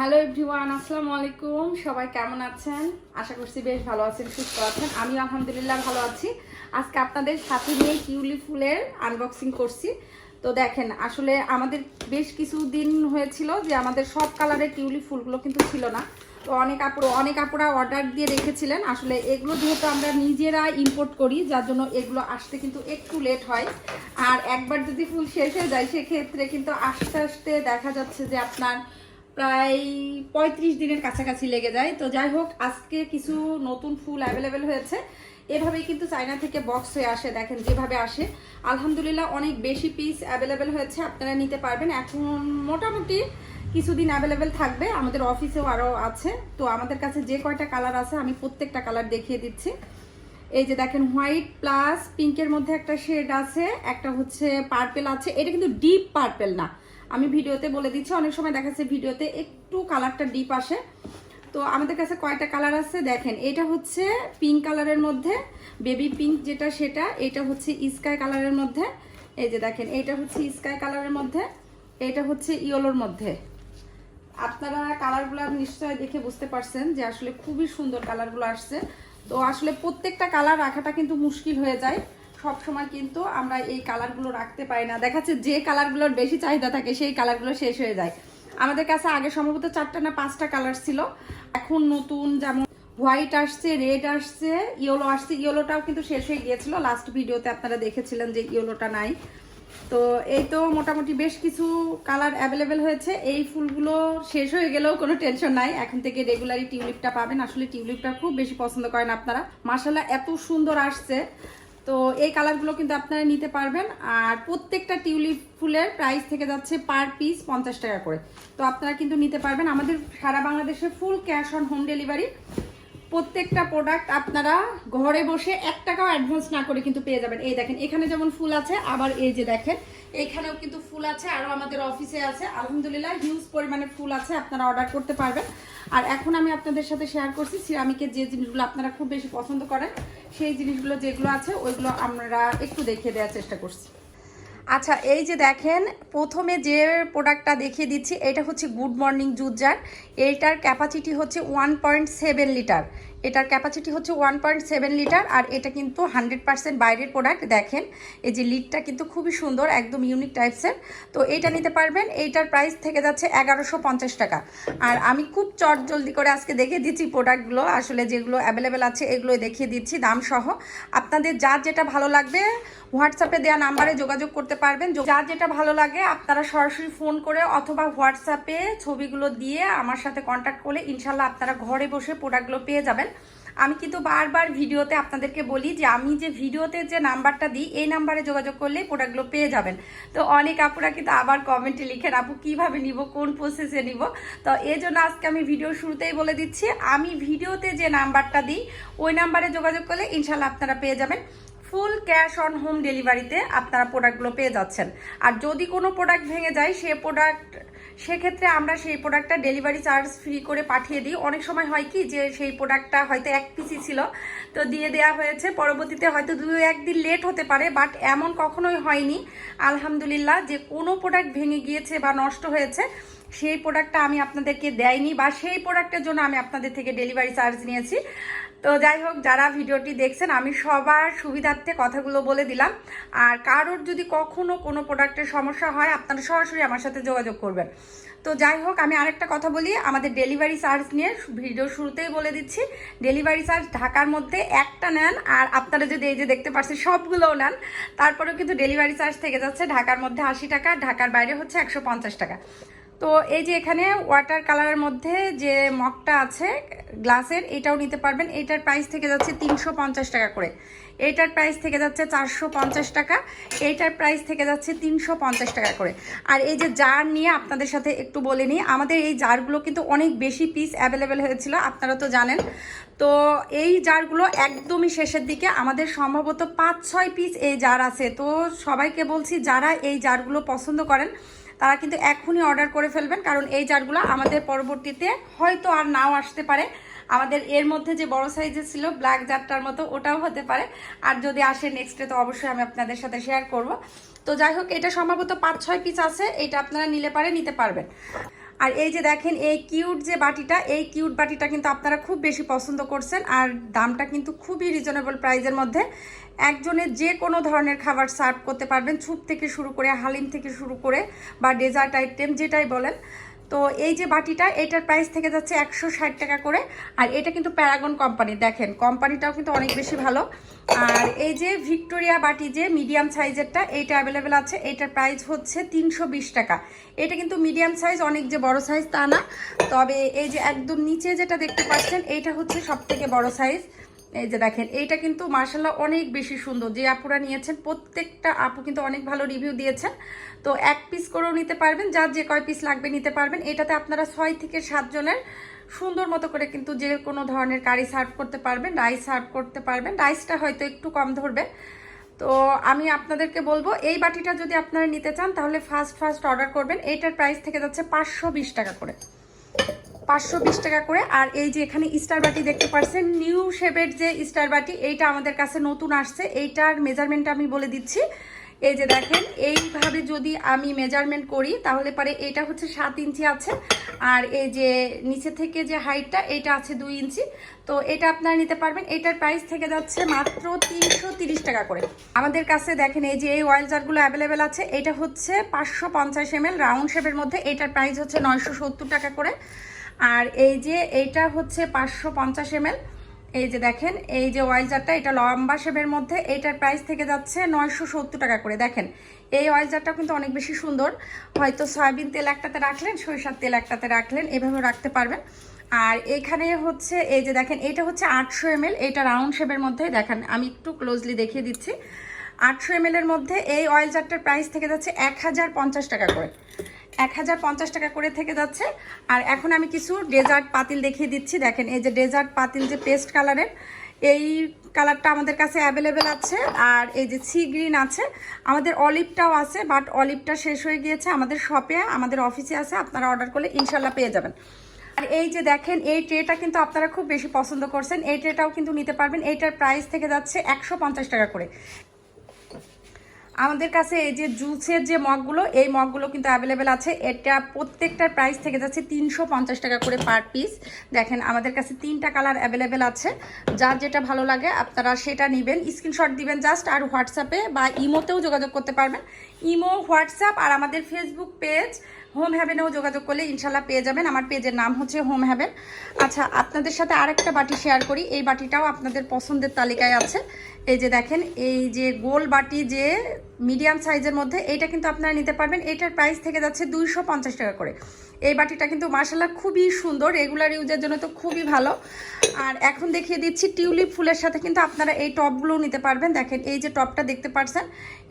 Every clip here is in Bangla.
হ্যালো এভরিওয়ান আসসালামু আলাইকুম। সবাই কেমন আছেন? আশা করছি বেশ ভালো আছেন, সুস্থ আছেন। আমি আলহামদুলিল্লাহ ভালো আছি। আজকে আপনাদের সাথে নিয়ে টিউলি ফুলের আনবক্সিং করছি। তো দেখেন, আসলে আমাদের বেশ কিছু দিন হয়েছিল যে আমাদের সব কালারের টিউলি ফুলগুলো কিন্তু ছিল না। তো অনেক আপুর, অনেক আপুরা অর্ডার দিয়ে রেখেছিলেন। আসলে এগুলো যেহেতু আমরা নিজেরা ইম্পোর্ট করি, যার জন্য এগুলো আসতে কিন্তু একটু লেট হয়। আর একবার যদি ফুল শেষ হয়ে যায়, সেক্ষেত্রে কিন্তু আস্তে আস্তে দেখা যাচ্ছে যে আপনার প্রায় পঁয়ত্রিশ দিনের কাছাকাছি লেগে যায়। তো যাই হোক, আজকে কিছু নতুন ফুল অ্যাভেলেবেল হয়েছে। এভাবেই কিন্তু চায়না থেকে বক্স হয়ে আসে, দেখেন যেভাবে আসে। আলহামদুলিল্লাহ অনেক বেশি পিস অ্যাভেলেবেল হয়েছে, আপনারা নিতে পারবেন। এখন মোটামুটি কিছুদিন অ্যাভেলেবেল থাকবে, আমাদের অফিসেও আরও আছে। তো আমাদের কাছে যে কয়টা কালার আছে, আমি প্রত্যেকটা কালার দেখিয়ে দিচ্ছি। এই যে দেখেন হোয়াইট প্লাস পিঙ্কের মধ্যে একটা শেড আছে, একটা হচ্ছে পার্পেল আছে। এটা কিন্তু ডিপ পার্পেল না। আমি ভিডিওতে বলে দিচ্ছি, অনেক সময় দেখা যাচ্ছে ভিডিওতে একটু কালারটা ডিপ আসে। তো আমাদের কাছে কয়টা কালার আছে দেখেন, এটা হচ্ছে পিঙ্ক কালারের মধ্যে বেবি পিঙ্ক যেটা সেটা, এটা হচ্ছে স্কাই কালারের মধ্যে, এই যে দেখেন, এটা হচ্ছে স্কাই কালারের মধ্যে, এটা হচ্ছে ইয়েলোর মধ্যে। আপনারা কালারগুলো নিশ্চয় দেখে বুঝতে পারছেন যে আসলে খুবই সুন্দর কালারগুলো আসছে। তো আসলে প্রত্যেকটা কালার রাখাটা কিন্তু মুশকিল হয়ে যায়। সব সময় কিন্তু আমরা এই কালারগুলো রাখতে পারি না। দেখাচ্ছে যে কালারগুলোর বেশি চাহিদা থাকে, সেই কালারগুলো শেষ হয়ে যায়। আমাদের কাছে আগে সম্ভবত চারটা না পাঁচটা কালার ছিল। এখন নতুন যেমন হোয়াইট আসছে, রেড আসছে, ইয়েলো আসছে, ইয়েলোটাও কিন্তু শেষ হয়ে গিয়েছিল। লাস্ট ভিডিওতে আপনারা দেখেছিলেন যে ইয়েলোটা নাই। তো এই তো মোটামুটি বেশ কিছু কালার অ্যাভেলেবেল হয়েছে। এই ফুলগুলো শেষ হয়ে গেলেও কোনো টেনশন নাই। এখন থেকে রেগুলারই টিউলিপটা পাবেন। আসলে টিউলিপটা খুব বেশি পছন্দ করেন আপনারা। মার্শাল্লাহ এত সুন্দর আসছে। তো এই কালারগুলো কিন্তু আপনারা নিতে পারবেন। আর প্রত্যেকটা টিউলিপ ফুলের প্রাইস থেকে যাচ্ছে পার পিস পঞ্চাশ টাকা করে। তো আপনারা কিন্তু নিতে পারবেন। আমাদের সারা বাংলাদেশে full cash on home delivery প্রত্যেকটা প্রোডাক্ট আপনারা ঘরে বসে এক টাকাও অ্যাডভান্স না করে কিন্তু পেয়ে যাবেন। এই দেখেন, এখানে যেমন ফুল আছে, আবার এই যে দেখেন, এখানেও কিন্তু ফুল আছে আরও আমাদের অফিসে আছে। আলহামদুলিল্লাহ হিউজ পরিমাণে ফুল আছে, আপনারা অর্ডার করতে পারবেন। আর এখন আমি আপনাদের সাথে শেয়ার করছি সিরামিকের যে জিনিসগুলো আপনারা খুব বেশি পছন্দ করেন, সেই জিনিসগুলো যেগুলো আছে, ওইগুলো আমরা একটু দেখিয়ে দেওয়ার চেষ্টা করছি। আচ্ছা এই যে দেখেন, প্রথমে যে প্রোডাক্টটা দেখিয়ে দিচ্ছি, এটা হচ্ছে গুড মর্নিং জুজার এইটার ক্যাপাসিটি হচ্ছে ওয়ান পয়েন্ট সেভেন লিটার এটার ক্যাপাসিটি হচ্ছে ওয়ান পয়েন্ট সেভেন লিটার আর এটা কিন্তু হান্ড্রেড পার্সেন্ট বাইরের প্রোডাক্ট দেখেন, এই যে লিডটা কিন্তু খুবই সুন্দর, একদম ইউনিক টাইপসের তো এইটা নিতে পারবেন, এইটার প্রাইস থেকে যাচ্ছে এগারোশো পঞ্চাশ টাকা। আর আমি খুব চট জলদি করে আজকে দেখিয়ে দিচ্ছি প্রোডাক্টগুলো আসলে যেগুলো অ্যাভেলেবেল আছে এগুলোই দেখিয়ে দিচ্ছি দাম সহ। আপনাদের যার যেটা ভালো লাগবে হোয়াটসঅ্যাপে দেওয়া নাম্বারে যোগাযোগ করতে পারবেন। যার যেটা ভালো লাগে, আপনারা সরাসরি ফোন করে অথবা হোয়াটসঅ্যাপে ছবিগুলো দিয়ে আমার সাথে কন্ট্যাক্ট করলে ইনশাল্লাহ আপনারা ঘরে বসে প্রোডাক্টগুলো পেয়ে যাবেন। আমি কিন্তু বারবার ভিডিওতে আপনাদেরকে বলি যে আমি যে ভিডিওতে যে নাম্বারটা দিই, এই নাম্বারে যোগাযোগ করলেই প্রোডাক্টগুলো পেয়ে যাবেন। তো অনেক আপুরা কিন্তু আবার কমেন্টে লিখেন, আপু, কীভাবে নিব? কোন প্রসেসে নিব? তো এই জন্য আজকে আমি ভিডিও শুরুতেই বলে দিচ্ছি, আমি ভিডিওতে যে নাম্বারটা দিই, ওই নাম্বারে যোগাযোগ করলে ইনশাল্লাহ আপনারা পেয়ে যাবেন। ফুল ক্যাশ অন হোম ডেলিভারিতে আপনারা প্রোডাক্টগুলো পেয়ে যাচ্ছেন। আর যদি কোনো প্রোডাক্ট ভেঙে যায়, সে প্রোডাক্ট সেক্ষেত্রে আমরা সেই প্রোডাক্টটা ডেলিভারি চার্জ ফ্রি করে পাঠিয়ে দিই। অনেক সময় হয় কি যে সেই প্রোডাক্টটা হয়তো এক পিসি ছিল, তো দিয়ে দেওয়া হয়েছে। পরবর্তীতে হয়তো দু একদিন লেট হতে পারে বাট এমন কখনোই হয়নি। আলহামদুলিল্লাহ, যে কোনো প্রোডাক্ট ভেঙে গিয়েছে বা নষ্ট হয়েছে সেই প্রোডাক্টটা আমি আপনাদেরকে দেয়নি বা সেই প্রোডাক্টের জন্য আমি আপনাদের থেকে ডেলিভারি চার্জ নিয়েছি। তো যাই হোক, যারা ভিডিওটি দেখছেন, আমি সবার সুবিধার্থে কথাগুলো বলে দিলাম। আর কারোর যদি কখনো কোনো প্রোডাক্টের সমস্যা হয়, আপনারা সরাসরি আমার সাথে যোগাযোগ করবেন। তো যাই হোক, আমি আরেকটা কথা বলি, আমাদের ডেলিভারি চার্জ নিয়ে ভিডিও শুরুতেই বলে দিচ্ছি। ডেলিভারি চার্জ ঢাকার মধ্যে একটা নেন, আর আপনারা যদি এই যে দেখতে পাচ্ছেন, সবগুলোও নেন, তারপরেও কিন্তু ডেলিভারি চার্জ থেকে যাচ্ছে ঢাকার মধ্যে আশি টাকা, ঢাকার বাইরে হচ্ছে একশো পঞ্চাশ টাকা। তো এই যে এখানে ওয়াটার কালারের মধ্যে যে মগটা আছে গ্লাসের এটাও নিতে পারবেন। এইটার প্রাইস থেকে যাচ্ছে তিনশো পঞ্চাশ টাকা করে। এইটার প্রাইস থেকে যাচ্ছে চারশো পঞ্চাশ টাকা। এইটার প্রাইস থেকে যাচ্ছে তিনশো পঞ্চাশ টাকা করে। আর এই যে জার নিয়ে আপনাদের সাথে একটু বলে নিই, আমাদের এই জারগুলো কিন্তু অনেক বেশি পিস অ্যাভেলেবেল হয়েছিল, আপনারা তো জানেন। তো এই জারগুলো একদমই শেষের দিকে, আমাদের সম্ভবত পাঁচ ছয় পিস এই জার আছে। তো সবাইকে বলছি, যারা এই জারগুলো পছন্দ করেন তারা কিন্তু এখনই অর্ডার করে ফেলবেন, কারণ এই জারগুলো আমাদের পরবর্তীতে হয়তো আর নাও আসতে পারে। আমাদের এর মধ্যে যে বড় সাইজের ছিল ব্ল্যাক জারটার মতো, ওটাও হতে পারে। আর যদি আসে নেক্সটে তো অবশ্যই আমি আপনাদের সাথে শেয়ার করব। তো যাই হোক, এটা সম্ভবত পাঁচ ছয় পিস আছে, এটা আপনারা নিলে পারে, নিতে পারবেন। আর এই যে দেখেন, এই কিউট যে বাটিটা, এই কিউট বাটিটা কিন্তু আপনারা খুব বেশি পছন্দ করছেন আর দামটা কিন্তু খুবই রিজনেবল প্রাইজের মধ্যে। একজনের যে কোনো ধরনের খাবার সার্ভ করতে পারবেন ছুপ থেকে শুরু করে, হালিম থেকে শুরু করে বা ডেজার্ট আইটেম যেটাই বলেন। তো এই যে বাটিটা, এটার প্রাইস থেকে যাচ্ছে একশো ষাট টাকা করে। আর এটা কিন্তু প্যারাগন কোম্পানি দেখেন কোম্পানিটাও কিন্তু অনেক বেশি ভালো। আর এই যে ভিক্টোরিয়া বাটি যে মিডিয়াম সাইজেরটা এইটা অ্যাভেলেবেল আছে। এটার প্রাইস হচ্ছে তিনশো বিশ টাকা। এটা কিন্তু মিডিয়াম সাইজ অনেক যে বড় সাইজ তা না। তবে এই যে একদম নিচে যেটা দেখতে পাচ্ছেন, এইটা হচ্ছে সব থেকে বড় সাইজ এই যে দেখেন, এইটা কিন্তু মার্শাল্লাহ অনেক বেশি সুন্দর। যে আপুরা নিয়েছেন, প্রত্যেকটা আপু কিন্তু অনেক ভালো রিভিউ দিয়েছেন। তো এক পিস করেও নিতে পারবেন, যার যে কয় পিস লাগবে নিতে পারবেন। এটাতে আপনারা ছয় থেকে সাতজনের সুন্দর মতো করে কিন্তু যে কোনো ধরনের কারি সার্ভ করতে পারবেন রাইস সার্ভ করতে পারবেন। রাইসটা হয়তো একটু কম ধরবে। তো আমি আপনাদেরকে বলব, এই বাটিটা যদি আপনারা নিতে চান, তাহলে ফার্স্ট ফার্স্ট অর্ডার করবেন। এইটার প্রাইস থেকে যাচ্ছে পাঁচশো বিশ টাকা করে। পাঁচশো বিশ টাকা করে। আর এই যে এখানে স্টার বাটি দেখতে পাচ্ছেন নিউ শেপের যে স্টার বাটি, এইটা আমাদের কাছে নতুন আসছে। এইটার মেজারমেন্টটা আমি বলে দিচ্ছি। এই যে দেখেন, এইভাবে যদি আমি মেজারমেন্ট করি, তাহলে পরে এটা হচ্ছে সাত ইঞ্চি আছে। আর এই যে নিচে থেকে যে হাইটটা এটা আছে দুই ইঞ্চি। তো এটা আপনারা নিতে পারবেন। এটার প্রাইস থেকে যাচ্ছে মাত্র তিনশো টাকা করে। আমাদের কাছে দেখেন, এই যে এই অয়েল জারগুলো অ্যাভেলেবেল আছে, এটা হচ্ছে পাঁচশো পঞ্চাশ এম রাউন্ড শেপের মধ্যে। এটার প্রাইস হচ্ছে নয়শো সত্তর টাকা করে। আর এই যে এইটা হচ্ছে পাঁচশো পঞ্চাশ এম এই যে দেখেন, এই যে অয়েল জারটা এটা লম্বা শেপের মধ্যে, এইটার প্রাইস থেকে যাচ্ছে নয়শো সত্তর টাকা করে। দেখেন, এই অয়েল জারটা কিন্তু অনেক বেশি সুন্দর। হয়তো সয়াবিন তেল একটাতে রাখলেন, সরিষার তেল একটাতে রাখলেন এভাবে রাখতে পারবেন। আর এখানে হচ্ছে, এই যে দেখেন, এটা হচ্ছে আটশো এম এটা রাউন্ড শেপের মধ্যে দেখেন, আমি একটু ক্লোজলি দেখিয়ে দিচ্ছি। আটশো এম মধ্যে এই অয়েল জারটার প্রাইস থেকে যাচ্ছে এক হাজার পঞ্চাশ টাকা করে। এক হাজার পঞ্চাশ টাকা করে থেকে যাচ্ছে। আর এখন আমি কিছু ডেজার্ট পাতিল দেখিয়ে দিচ্ছি। দেখেন, এই যে ডেজার্ট পাতিল যে পেস্ট কালারের, এই কালারটা আমাদের কাছে অ্যাভেলেবেল আছে। আর এই যে সি গ্রিন আছে, আমাদের অলিভটাও আছে, বাট অলিভটা শেষ হয়ে গিয়েছে আমাদের শপে, আমাদের অফিসে আছে, আপনারা অর্ডার করলে ইনশাল্লাহ পেয়ে যাবেন। আর এই যে দেখেন, এই ট্রেটা কিন্তু আপনারা খুব বেশি পছন্দ করছেন, এই ট্রেটাও কিন্তু নিতে পারবেন এইটার প্রাইস থেকে যাচ্ছে একশো পঞ্চাশ টাকা করে। আমাদের কাছে এই যে জুসের যে মগগুলো, এই মগগুলো কিন্তু অ্যাভেলেবেল আছে। এটা প্রত্যেকটার প্রাইস থেকে যাচ্ছে তিনশো পঞ্চাশ টাকা করে পার পিস দেখেন, আমাদের কাছে তিনটা কালার অ্যাভেলেবেল আছে। যার যেটা ভালো লাগে, আপনারা সেটা নেবেন। স্ক্রিনশট দিবেন জাস্ট আর হোয়াটসঅ্যাপে বা ইমোতেও যোগাযোগ করতে পারবেন। ইমো হোয়াটসঅ্যাপ আর আমাদের ফেসবুক পেজ হোম হ্যাভেনেও যোগাযোগ করলে ইনশাল্লাহ পেয়ে যাবেন। আমার পেজের নাম হচ্ছে হোম হ্যাভেন আচ্ছা আপনাদের সাথে আরেকটা বাটি শেয়ার করি। এই বাটিটাও আপনাদের পছন্দের তালিকায় আছে। এই যে দেখেন, এই যে গোল বাটি যে মিডিয়াম সাইজের মধ্যে, এইটা কিন্তু আপনারা নিতে পারবেন। এটার প্রাইস থেকে যাচ্ছে দুইশো পঞ্চাশ টাকা করে। এই বাটিটা কিন্তু মার্শাল্লাহ খুবই সুন্দর রেগুলার ইউজের জন্য তো খুবই ভালো। আর এখন দেখিয়ে দিচ্ছি টিউলিপ ফুলের সাথে কিন্তু আপনারা এই টপগুলো নিতে পারবেন। দেখেন, এই যে টপটা দেখতে পারছেন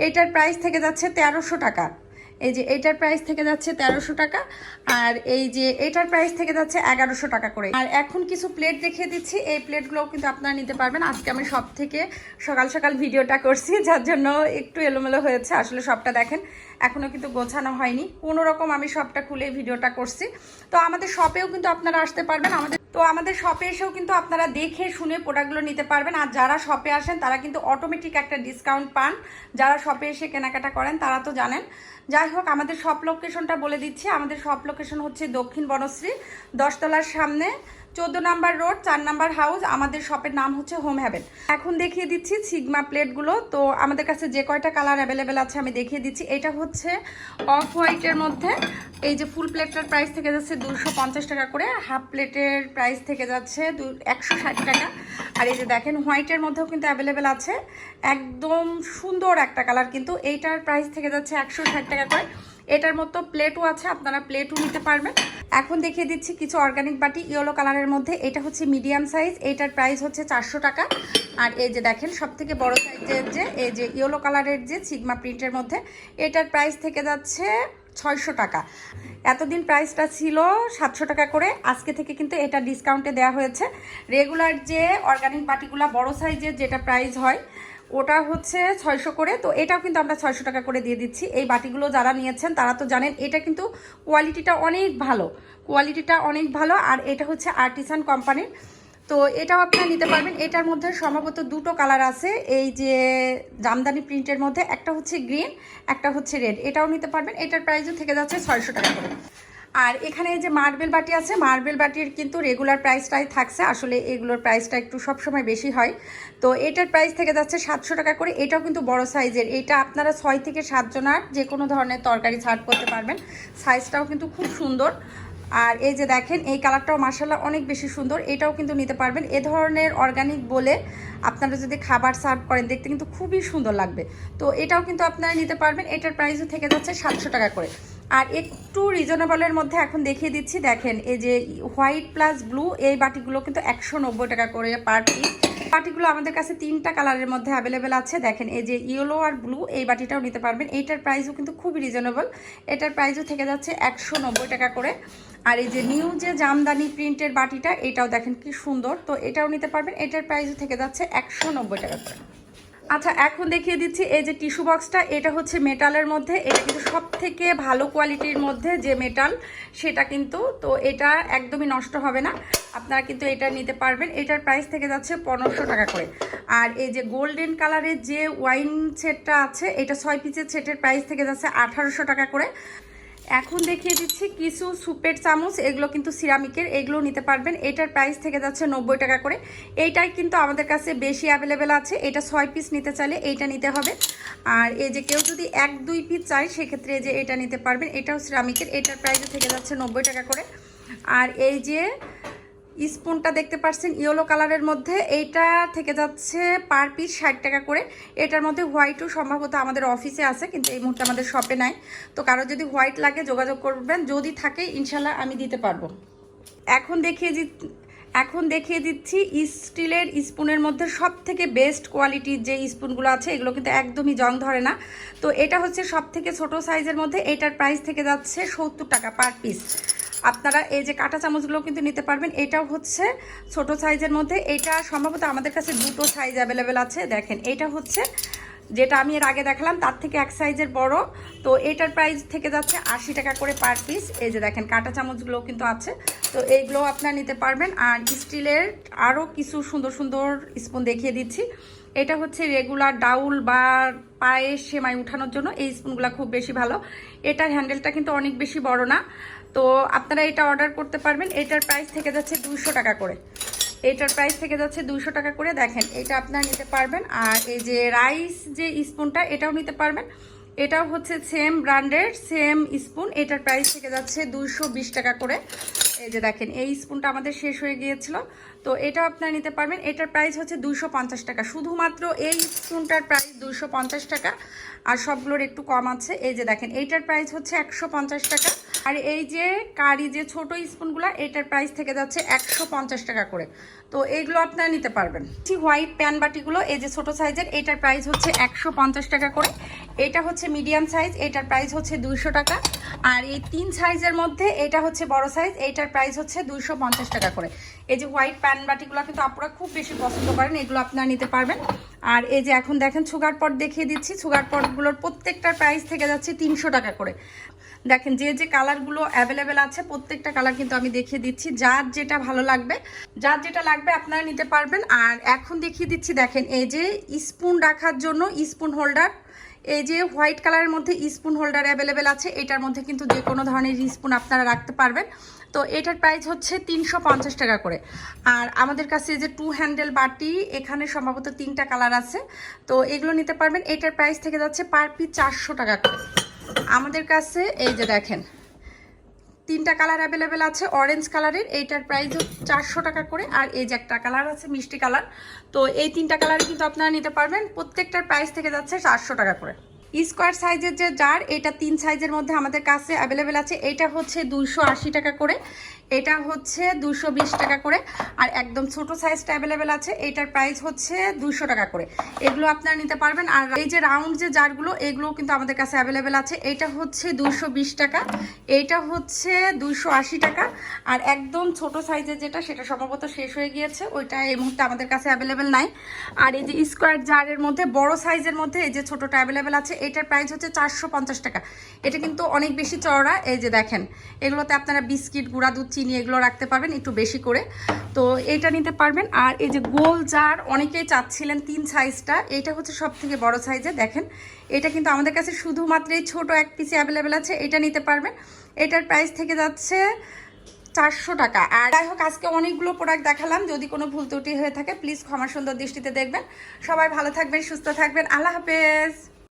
এইটার প্রাইস থেকে যাচ্ছে তেরোশো টাকা। এই যে এইটার প্রাইস থেকে যাচ্ছে তেরোশো টাকা আর এই যে এটার প্রাইস থেকে যাচ্ছে এগারোশো টাকা করে। আর এখন কিছু প্লেট দেখিয়ে দিচ্ছি। এই প্লেটগুলোও কিন্তু আপনারা নিতে পারবেন। আজকে আমি সব থেকে সকাল সকাল ভিডিওটা করছি, যার জন্য একটু এলোমেলো হয়েছে। আসলে সবটা দেখেন এখনও কিন্তু গোছানো হয়নি। কোনো রকম আমি সবটা খুলে ভিডিওটা করছি। তো আমাদের শপেও কিন্তু আপনারা আসতে পারবেন। আমাদের তো আমাদের শপে এসেও কিন্তু আপনারা দেখে শুনে প্রোডাক্টগুলো নিতে পারবেন। আর যারা শপে আসেন, তারা কিন্তু অটোমেটিক একটা ডিসকাউন্ট পান। যারা শপে এসে কেনাকাটা করেন, তারা তো জানেন। যাই হোক, আমাদের শপ লোকেশনটা বলে দিচ্ছি। আমাদের শপ লোকেশন হচ্ছে দক্ষিণ বনশ্রী, দশতলার সামনে। চোদ্দ নাম্বার রোড, চার নাম্বার হাউস, আমাদের শপের নাম হচ্ছে হোম হ্যাভেন। এখন দেখিয়ে দিচ্ছি সিগমা প্লেটগুলো। তো আমাদের কাছে যে কয়টা কালার অ্যাভেলেবেল আছে আমি দেখিয়ে দিচ্ছি। এটা হচ্ছে অফ হোয়াইটের মধ্যে। এই যে ফুল প্লেটটার প্রাইস থেকে যাচ্ছে দুশো টাকা করে। হাফ প্লেটের প্রাইস থেকে যাচ্ছে দু, একশো টাকা। আর এই যে দেখেন, হোয়াইটের মধ্যেও কিন্তু অ্যাভেলেবেল আছে। একদম সুন্দর একটা কালার কিন্তু। এইটার প্রাইস থেকে যাচ্ছে একশো ষাট টাকা করে। এটার মতো প্লেটও আছে, আপনারা প্লেটও নিতে পারবেন। এখন দেখিয়ে দিচ্ছি কিছু অর্গানিক বাটি ইয়েলো কালারের মধ্যে। এটা হচ্ছে মিডিয়াম সাইজ এটার প্রাইস হচ্ছে চারশো টাকা। আর এই যে দেখেন সব থেকে বড়ো সাইজের যে, এই যে ইয়েলো কালারের যে সিগমা প্রিন্টের মধ্যে, এটার প্রাইস থেকে যাচ্ছে ছয়শো টাকা। এতদিন প্রাইসটা ছিল সাতশো টাকা করে, আজকে থেকে কিন্তু এটা ডিসকাউন্টে দেওয়া হয়েছে। রেগুলার যে অর্গানিক বাটিগুলো বড় সাইজের যেটা প্রাইস হয় ওটা হচ্ছে ছয়শো করে, তো এটাও কিন্তু আমরা ছয়শো টাকা করে দিয়ে দিচ্ছি। এই বাটিগুলো যারা নিয়েছেন তারা তো জানেন, এটা কিন্তু কোয়ালিটিটা অনেক ভালো, কোয়ালিটিটা অনেক ভালো, আর এটা হচ্ছে আর্টিসান কোম্পানির। তো এটাও আপনারা নিতে পারবেন। এটার মধ্যে সম্ভবত দুটো কালার আছে, এই যে জামদানি প্রিন্টের মধ্যে, একটা হচ্ছে গ্রিন, একটা হচ্ছে রেড। এটাও নিতে পারবেন। এটার প্রাইসও থেকে যাচ্ছে ছয়শো টাকা করে। আর এখানে যে মার্বেল বাটি আছে, মার্বেল বাটির কিন্তু রেগুলার প্রাইসটাই থাকছে। আসলে এগুলোর প্রাইসটা একটু সবসময় বেশি হয়। তো এটার প্রাইস থেকে যাচ্ছে সাতশো টাকা করে। এটাও কিন্তু বড় সাইজের এটা আপনারা ছয় থেকে সাতজনার যে কোনো ধরনের তরকারি ছাড় করতে পারবেন। সাইজটাও কিন্তু খুব সুন্দর। আর এই যে দেখেন, এই কালারটাও মাসাল্লাহ অনেক বেশি সুন্দর। এটাও কিন্তু নিতে পারবেন। এ ধরনের অর্গানিক বলে আপনারা যদি খাবার সার্ভ করেন, দেখতে কিন্তু খুবই সুন্দর লাগবে। তো এটাও কিন্তু আপনারা নিতে পারবেন। এটার প্রাইসও থেকে যাচ্ছে সাতশো টাকা করে। আর একটু রিজনেবলের মধ্যে এখন দেখিয়ে দিচ্ছি। দেখেন, এই যে হোয়াইট প্লাস ব্লু এই বাটিগুলো কিন্তু একশো নব্বই টাকা করে পার পিস বাটিগুলো আমাদের কাছে তিনটা কালারের মধ্যে অ্যাভেলেবেল আছে। দেখেন, এই যে ইয়েলো আর ব্লু এই বাটিটাও নিতে পারবেন। এইটার প্রাইসও কিন্তু খুবই রিজনেবল এটার প্রাইসও থেকে যাচ্ছে একশো নব্বই টাকা করে। আর এই যে নিউ যে জামদানি প্রিন্টের বাটিটা, এটাও দেখেন কি সুন্দর। তো এটাও নিতে পারবেন। এটার প্রাইসও থেকে যাচ্ছে একশো নব্বই টাকা করে। আচ্ছা এখন দেখিয়ে দিচ্ছি এই যে টিস্যু বক্সটা। এটা হচ্ছে মেটালের মধ্যে। এটা কিন্তু সব থেকে ভালো কোয়ালিটির মধ্যে যে মেটাল, সেটা কিন্তু, তো এটা একদমই নষ্ট হবে না। আপনারা কিন্তু এটা নিতে পারবেন। এটার প্রাইস থেকে যাচ্ছে পনেরোশো টাকা করে। আর এই যে গোল্ডেন কালারের যে ওয়াইন সেটটা আছে, এটা ছয় পিসের সেটের প্রাইস থেকে যাচ্ছে আঠারোশো টাকা করে। এখন দেখিয়ে দিচ্ছি কিছু সুপের চামচ, এগুলো কিন্তু সিরামিকের এগুলো নিতে পারবেন। এটার প্রাইস থেকে যাচ্ছে নব্বই টাকা করে। এইটাই কিন্তু আমাদের কাছে বেশি অ্যাভেলেবেল আছে। এটা ছয় পিস নিতে চাইলে এইটা নিতে হবে। আর এই যে কেউ যদি এক, দুই পিস চায়, সেক্ষেত্রে যে এটা নিতে পারবেন। এটাও সিরামিকের। এটার প্রাইস থেকে যাচ্ছে নব্বই টাকা করে। আর এই যে স্পুনটা দেখতে পাচ্ছেন, ইয়েলো কালারের মধ্যে। এইটা থেকে যাচ্ছে পার পিস ষাট টাকা করে। এটার মধ্যে হোয়াইটও সম্ভবত আমাদের অফিসে আছে, কিন্তু এই মুহূর্তে আমাদের শপে নাই। তো কারও যদি হোয়াইট লাগে যোগাযোগ করবেন, যদি থাকে ইনশাল্লাহ আমি দিতে পারব। এখন দেখিয়ে এখন দেখিয়ে দিচ্ছি স্টিলের স্পুনের মধ্যে সব থেকে বেস্ট কোয়ালিটির যে স্পুনগুলো আছে, এগুলো কিন্তু একদমই জং ধরে না। তো এটা হচ্ছে সব থেকে ছোটো সাইজের মধ্যে, এটার প্রাইস থেকে যাচ্ছে সত্তর টাকা পার পিস। আপনারা এই যে কাঁটা চামচগুলো কিন্তু নিতে পারবেন। এটাও হচ্ছে ছোট সাইজের মধ্যে। এটা সম্ভবত আমাদের কাছে দুটো সাইজ অ্যাভেলেবেল আছে। দেখেন, এটা হচ্ছে যেটা আমি এর আগে দেখালাম, তার থেকে এক সাইজের বড়। তো এটার প্রাইস থেকে যাচ্ছে আশি টাকা করে পার পিস এই যে দেখেন, কাঁটা চামচগুলো কিন্তু আছে। তো এইগুলো আপনারা নিতে পারবেন। আর স্টিলের আরও কিছু সুন্দর সুন্দর স্পুন দেখিয়ে দিচ্ছি। এটা হচ্ছে রেগুলার ডাউল বা পায়ে সেমাই উঠানোর জন্য। এই স্পুনগুলো খুব বেশি ভালো। এটার হ্যান্ডেলটা কিন্তু অনেক বেশি বড় না। তো আপনারা এটা অর্ডার করতে পারবেন। এটার প্রাইস থেকে যাচ্ছে দুশো টাকা করে। এটার প্রাইস থেকে যাচ্ছে দুশো টাকা করে। দেখেন, এটা আপনারা নিতে পারবেন। আর এই যে রাইস যে স্পুনটা এটাও নিতে পারবেন। এটাও হচ্ছে সেম ব্র্যান্ডের সেম স্পুন এটার প্রাইস থেকে যাচ্ছে দুশো টাকা করে। এই যে দেখেন, এই স্পুনটা আমাদের শেষ হয়ে গিয়েছিল। তো এটা আপনারা নিতে পারবেন। এটার প্রাইস হচ্ছে দুশো টাকা। শুধুমাত্র এই স্পুনটার প্রাইস দুশো টাকা। আর সবগুলোর একটু কম আছে। এই যে দেখেন, এইটার প্রাইস হচ্ছে একশো পঞ্চাশ টাকা। আর এই যে কারি যে ছোট স্পুনগুলো এটার প্রাইস থেকে যাচ্ছে একশো পঞ্চাশ টাকা করে। তো এইগুলো আপনারা নিতে পারবেন। হোয়াইট প্যান বাটিগুলো, এই যে ছোট সাইজের এটার প্রাইস হচ্ছে একশো পঞ্চাশ টাকা করে। এটা হচ্ছে মিডিয়াম সাইজ এটার প্রাইস হচ্ছে দুইশো টাকা। আর এই তিন সাইজের মধ্যে এটা হচ্ছে বড় সাইজ এইটার প্রাইস হচ্ছে দুইশো পঞ্চাশ টাকা করে। এই যে হোয়াইট প্যান বাটিগুলো কিন্তু আপনারা খুব বেশি পছন্দ করেন, এগুলো আপনারা নিতে পারবেন। আর এই যে এখন দেখেন সুগার পট দেখিয়ে দিচ্ছি সুগার পটগুলোর প্রত্যেকটার প্রাইস থেকে যাচ্ছে তিনশো টাকা করে। দেখেন যে যে কালারগুলো অ্যাভেলেবেল আছে, প্রত্যেকটা কালার কিন্তু আমি দেখিয়ে দিচ্ছি, যার যেটা ভালো লাগবে, যার যেটা লাগবে আপনারা নিতে পারবেন। আর এখন দেখিয়ে দিচ্ছি, দেখেন এই যে স্পুন রাখার জন্য স্পুন হোল্ডার এই যে হোয়াইট কালারের মধ্যে স্পুন হোল্ডার অ্যাভেলেবেল আছে, এটার মধ্যে কিন্তু যে কোনো ধরনের স্পুন আপনারা রাখতে পারবেন। তো এটার প্রাইস হচ্ছে তিনশো পঞ্চাশ টাকা করে। আর আমাদের কাছে যে টু হ্যান্ডেল বাটি, এখানে সম্ভবত তিনটা কালার আছে। তো এগুলো নিতে পারবেন। এটার প্রাইস থেকে যাচ্ছে পার পি চারশো টাকা করে। আমাদের কাছে এই যে দেখেন তিনটা কালার অ্যাভেলেবেল আছে অরেঞ্জ কালারের, এইটার প্রাইস চারশো টাকা করে, আর এই যে একটা কালার আছে মিষ্টি কালার। তো এই তিনটা কালার কিন্তু আপনারা নিতে পারবেন, প্রত্যেকটার প্রাইস থেকে যাচ্ছে চারশো টাকা করে। স্কোয়ার সাইজের যে জার, এটা তিন সাইজের মধ্যে আমাদের কাছে অ্যাভেলেবেল আছে। এটা হচ্ছে দুশো টাকা করে। এটা হচ্ছে দুশো টাকা করে। আর একদম ছোট সাইজটা অ্যাভেলেবেল আছে। এটার প্রাইস হচ্ছে দুশো টাকা করে। এগুলো আপনারা নিতে পারবেন। আর এই যে রাউন্ড যে জারগুলো এগুলো কিন্তু আমাদের কাছে অ্যাভেলেবেল আছে। এটা হচ্ছে দুশো টাকা। এইটা হচ্ছে দুশো টাকা। আর একদম ছোট সাইজের যেটা, সেটা সম্ভবত শেষ হয়ে গিয়েছে। ওইটা এই মুহূর্তে আমাদের কাছে অ্যাভেলেবেল নাই। আর এই যে স্কোয়ার জারের মধ্যে, বড় সাইজের মধ্যে, এই যে ছোটোটা অ্যাভেলেবেল আছে এটার প্রাইস হচ্ছে চারশো পঞ্চাশ টাকা। এটা কিন্তু অনেক বেশি চওড়া, এই যে দেখেন, এগুলোতে আপনারা বিস্কিট, গুঁড়া দুধ, চিনি এগুলো রাখতে পারবেন একটু বেশি করে। তো এটা নিতে পারবেন, আর এই যে গোল জার অনেকেই চাচ্ছিলেন তিন সাইজটা এটা হচ্ছে সব থেকে বড় সাইজে দেখেন, এটা কিন্তু আমাদের কাছে শুধুমাত্র এই ছোটো এক পিসে অ্যাভেলেবেল আছে, এটা নিতে পারবেন। এটার প্রাইস থেকে যাচ্ছে চারশো টাকা। আর যাই হোক, আজকে অনেকগুলো প্রোডাক্ট দেখালাম, যদি কোনো ভুল ত্রুটি হয়ে থাকে প্লিজ ক্ষমা সুন্দর দৃষ্টিতে দেখবেন। সবাই ভালো থাকবেন, সুস্থ থাকবেন, আল্লাহ হাফেজ।